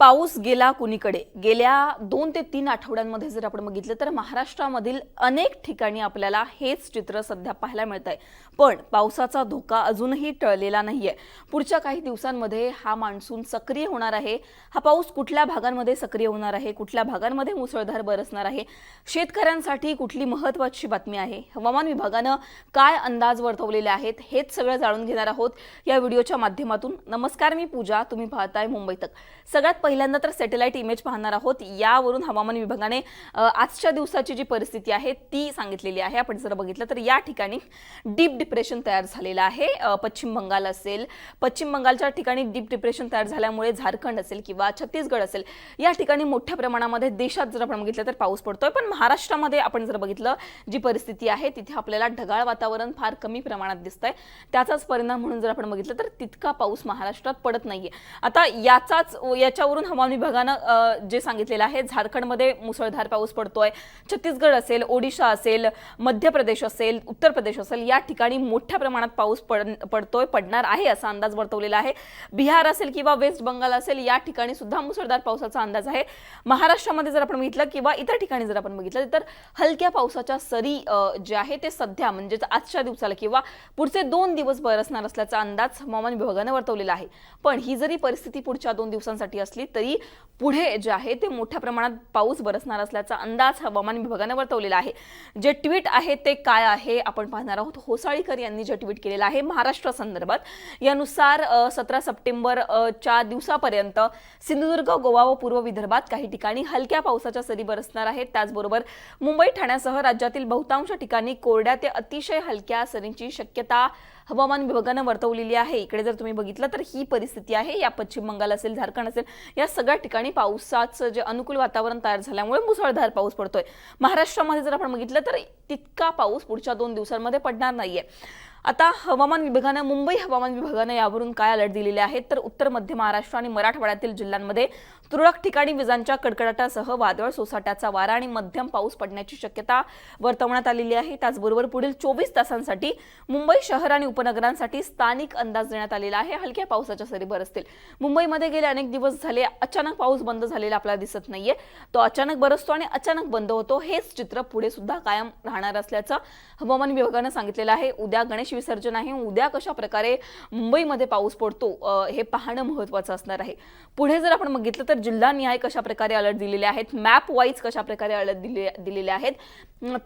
पाऊस गेला कुणीकडे? गेल्या दोन ते तीन आठवड्यांमध्ये जर आपण बघितलं तर महाराष्ट्रामधील अनेक ठिकाणी आपल्याला हेच चित्र सध्या पाहायला मिळत आहे पण पावसाचा धोका अजूनही टळलेला नाही आहे पुढच्या काही दिवसांमध्ये हा मान्सून सक्रिय होणार आहे. हा पाऊस कुठल्या भागांमध्ये सक्रिय होणार आहे? कुठल्या भागांमध्ये मुसळधार बरसणार आहे? शेतकऱ्यांसाठी कुठली महत्वाची बातमी आहे? हवामान विभागानं काय अंदाज वर्तवलेले आहेत? हेच सगळं जाणून घेणार आहोत या व्हिडिओच्या माध्यमातून. नमस्कार मी पूजा. तुम्ही पाहताय मुंबई तक. सगळ्यात पहिल्यांदा तर सॅटेलाईट इमेज पाहणार आहोत. यावरून हवामान विभागाने आजच्या दिवसाची जी परिस्थिती आहे ती सांगितलेली आहे. आपण जर बघितलं तर या ठिकाणी डीप डिप्रेशन तयार झालेलं आहे. पश्चिम बंगाल असेल पश्चिम बंगालच्या ठिकाणी डीप डिप्रेशन तयार झाल्यामुळे झारखंड असेल किंवा छत्तीसगड असेल या ठिकाणी मोठ्या प्रमाणामध्ये देशात जर आपण बघितलं तर पाऊस पडतोय. पण महाराष्ट्रामध्ये आपण जर बघितलं जी परिस्थिती आहे तिथे आपल्याला ढगाळ वातावरण फार कमी प्रमाणात दिसतंय. त्याचाच परिणाम म्हणून जर आपण बघितलं तर तितका पाऊस महाराष्ट्रात पडत नाहीये. आता याचाच याच्यावरून हवामान विभागानं जे सांगितलेलं आहे झारखंडमध्ये मुसळधार पाऊस पडतोय. छत्तीसगड असेल ओडिशा असेल मध्य प्रदेश असेल उत्तर प्रदेश असेल या ठिकाणी मोठ्या प्रमाणात पाऊस पड पडतोय पडणार आहे असा अंदाज वर्तवलेला आहे. बिहार असेल किंवा वेस्ट बंगाल असेल या ठिकाणी सुद्धा मुसळधार पावसाचा अंदाज आहे. महाराष्ट्रामध्ये जर आपण बघितलं किंवा इतर ठिकाणी जर आपण बघितलं तर हलक्या पावसाच्या सरी जे आहे ते सध्या म्हणजेच आजच्या दिवसाला किंवा पुढचे दोन दिवस बरसणार असल्याचा अंदाज हवामान विभागानं वर्तवलेला आहे. पण ही जरी परिस्थिती पुढच्या दोन दिवसांसाठी असली तरी पुढे जे आहे ते मोठ्या प्रमाणात पाऊस बरसणार असल्याचा अंदाज हवामान विभागानं वर्तवलेला आहे. जे ट्विट आहे ते काय आहे आपण पाहणार आहोत. होसाळीकर यांनी जे ट्विट केलेलं आहे महाराष्ट्र संदर्भात. यानुसार सतरा सप्टेंबर च्या दिवसापर्यंत सिंधुदुर्ग गोवा व पूर्व विदर्भात काही ठिकाणी हलक्या पावसाच्या सरी बरसणार आहेत. त्याचबरोबर मुंबई ठाण्यासह राज्यातील बहुतांश ठिकाणी कोरड्या ते अतिशय हलक्या सरींची शक्यता हवामान विभागानं वर्तवलेली आहे. इकडे जर तुम्ही बघितलं तर ही परिस्थिती आहे. या पश्चिम बंगाल असेल झारखंड असेल या सगळ्या ठिकाणी पावसाचं जे अनुकूल वातावरण तयार झाल्यामुळे मुसळधार पाऊस पडतोय. महाराष्ट्रामध्ये जर आपण बघितलं तर तितका पाऊस पुढच्या दोन दिवसांमध्ये पडणार नाहीये. आता हवामान विभागानं मुंबई हवामान विभागानं यावरून काय अलर्ट दिलेले आहेत? तर उत्तर मध्य महाराष्ट्र आणि मराठवाड्यातील जिल्ह्यांमध्ये तुरळक ठिकाणी विजांच्या कडकडाटासह वादळ सोसाट्याचा वारा आणि मध्यम पाऊस पडण्याची शक्यता वर्तवण्यात आलेली आहे. त्याचबरोबर पुढील चोवीस तासांसाठी मुंबई शहर आणि उपनगरांसाठी स्थानिक अंदाज देण्यात आलेला आहे. हलक्या पावसाच्या सरी बरसतील. मुंबईमध्ये गेले अनेक दिवस झाले अचानक पाऊस बंद झालेला आपल्याला दिसत नाहीये. तो अचानक बरसतो आणि अचानक बंद होतो. हेच चित्र पुढे सुद्धा कायम राहणार असल्याचं हवामान विभागानं सांगितलेलं आहे. उद्या गणेश विसर्जन आहे. उद्या कशा प्रकारे मुंबईमध्ये पाऊस पडतो हे पाहणं महत्वाचं असणार आहे. पुढे जर आपण बघितलं तर जिल्हानिहाय कशा प्रकारे अलर्ट दिलेले आहेत मॅप वाईज कशा प्रकारे अलर्ट दिले दिलेले आहेत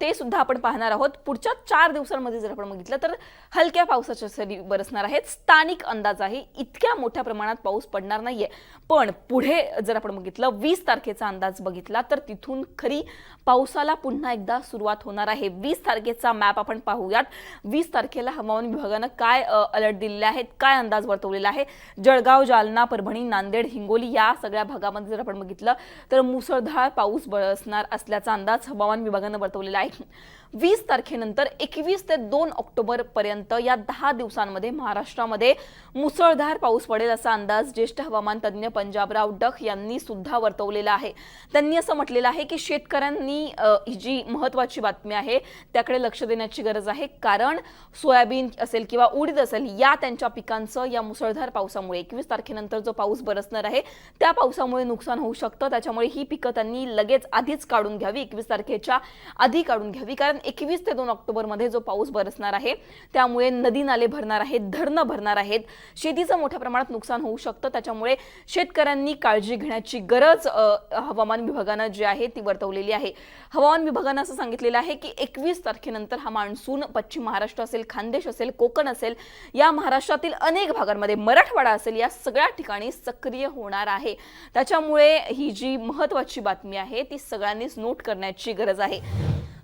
ते सुद्धा आपण पाहणार आहोत. पुढच्या चार दिवसांमध्ये जर आपण बघितलं तर हलक्या पावसाच्या सरी बरसणार आहेत. स्थानिक अंदाज आहे इतक्या मोठ्या प्रमाणात पाऊस पडणार नाहीये. पण पुढे जर आपण बघितलं वीस तारखेचा अंदाज बघितला तर तिथून खरी पावसाला पुन्हा एकदा सुरुवात होणार आहे. वीस तारखेचा मॅप आपण पाहूयात. वीस तारखेला हवामान विभागानं काय अलर्ट दिलेले आहेत काय अंदाज वर्तवलेला आहे? जळगाव जालना परभणी नांदेड हिंगोली या सगळ्या भागामध्ये जर आपण बघितलं तर मुसळधार पाऊस बरसणार असल्याचा अंदाज हवामान विभागानं वर्तवलेला आहे. वीस तारखेनंतर एकवीस ते दोन ऑक्टोबर पर्यंत या दहा दिवसांमध्ये महाराष्ट्रामध्ये मुसळधार पाऊस पडेल असा अंदाज ज्येष्ठ हवामान तज्ज्ञ पंजाबराव डख यांनी सुद्धा वर्तवलेला आहे. त्यांनी असं म्हटलेलं आहे की शेतकऱ्यांनी ही जी महत्वाची बातमी आहे त्याकडे लक्ष देण्याची गरज आहे. कारण सोयाबीन असेल किंवा उडीद असेल या त्यांच्या पिकांचं या मुसळधार पावसामुळे एकवीस तारखेनंतर जो पाऊस बरसणार आहे त्या पावसामुळे नुकसान होऊ शकतं. त्याच्यामुळे ही पिकं त्यांनी लगेच आधीच काढून घ्यावी एकवीस तारखेच्या आधी काढून घ्यावी. कारण एकवीस ते दोन ऑक्टोबरमध्ये जो पाऊस बरसणार आहे त्यामुळे नदी नाले भरणार आहेत धरणं भरणार आहेत. शेतीचं मोठ्या प्रमाणात नुकसान होऊ शकतं. त्याच्यामुळे शेतकऱ्यांनी काळजी घेण्याची गरज हवामान विभागानं जी आहे ती वर्तवलेली आहे. हवामान विभागानं असं सांगितलेलं आहे की एकवीस तारखेनंतर हा मान्सून पश्चिम महाराष्ट्र असेल खान खानदेश असेल कोकण असेल या महाराष्ट्रातील अनेक भागांमध्ये मराठवाडा असेल या सगळ्या ठिकाणी सक्रिय होणार आहे. त्याच्यामुळे ही जी महत्वाची बातमी आहे ती सगळ्यांनीच नोट करण्याची गरज आहे.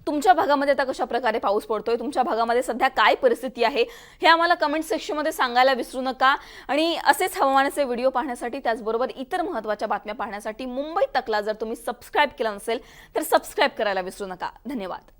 तुमच्या भागामध्ये आता कशा प्रकारे पाऊस पडतोय? तुमच्या भागामध्ये सध्या काय परिस्थिती आहे? हे आम्हाला कमेंट सेक्शनमध्ये सांगायला विसरू नका. आणि असेच हवामानाचे व्हिडिओ पाहण्यासाठी त्याचबरोबर इतर महत्त्वाच्या बातम्या पाहण्यासाठी मुंबई तकला जर तुम्ही सबस्क्राईब केला नसेल तर सबस्क्राईब करायला विसरू नका. धन्यवाद.